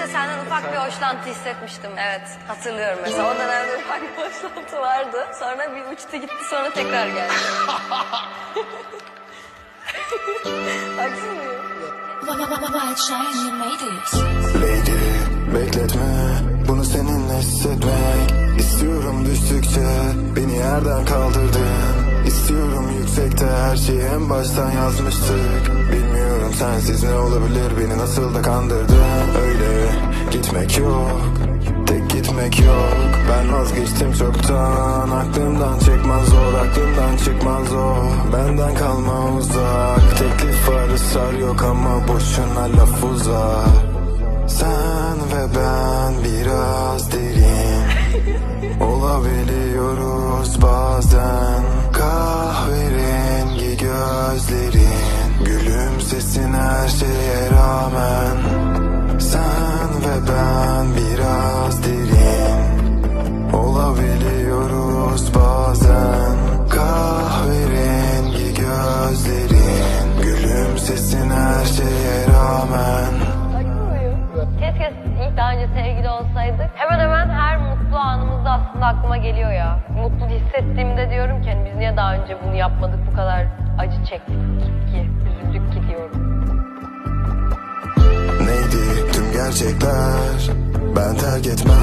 işte senden ufak bir hoşlantı hissetmiştim. Evet hatırlıyorum mesela. O dönemde ufak bir hoşlantı vardı. Sonra bir uçtu gitti sonra tekrar geldi. Haksız mıyım? Lady bekletme bunu seninle hissetmek İstiyorum düştükçe beni yerden kaldırdın İstiyorum yüksekte her şeyi en baştan yazmıştık Bilmiyorum sensiz ne olabilir? Beni nasıl da kandırdın? Öyle gitmek yok. Tek gitmek yok. Ben vazgeçtim çoktan. Aklımdan çıkmaz zor aklımdan çıkmaz o Benden kalma uzak. Teklif var ısrar yok ama boşuna laf uzar. Sen ve ben biraz derin. Olabiliyoruz bazen rağmen Sen ve ben biraz derin Olabiliyoruz bazen Kahverengi gözlerin Gülümsesin her şeye rağmen Keşke ilk daha önce sevgili olsaydık. Hemen hemen her mutlu anımızda aslında aklıma geliyor ya. Mutlu hissettiğimde diyorum ki hani biz niye daha önce bunu yapmadık bu kadar acı çektik gerçekler. Ben terk etmem.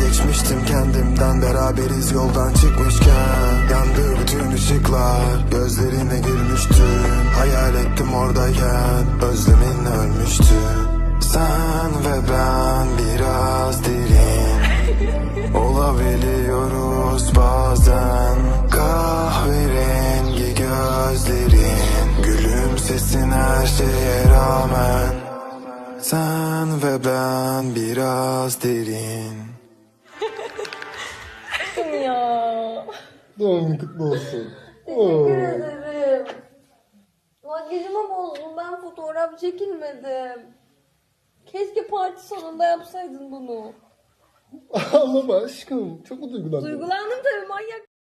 Geçmiştim kendimden beraberiz yoldan çıkmışken. Yandı bütün ışıklar Gözlerine gülmüştün Hayal ettim oradayken Özleminle ölmüştün Sen ve ben biraz derin Olabiliyoruz bazen. Kahverengi gözlerin Gülümsesin her şeye rağmen Sen ve ben biraz derin Doğum günün kutlu olsun. Teşekkür ederim. Makyajımı bozdum. Ben fotoğraf çekilmedim. Keşke parti sonunda yapsaydın bunu. Ağlama aşkım. Çok mu duygulandın? Duygulandım tabii manyak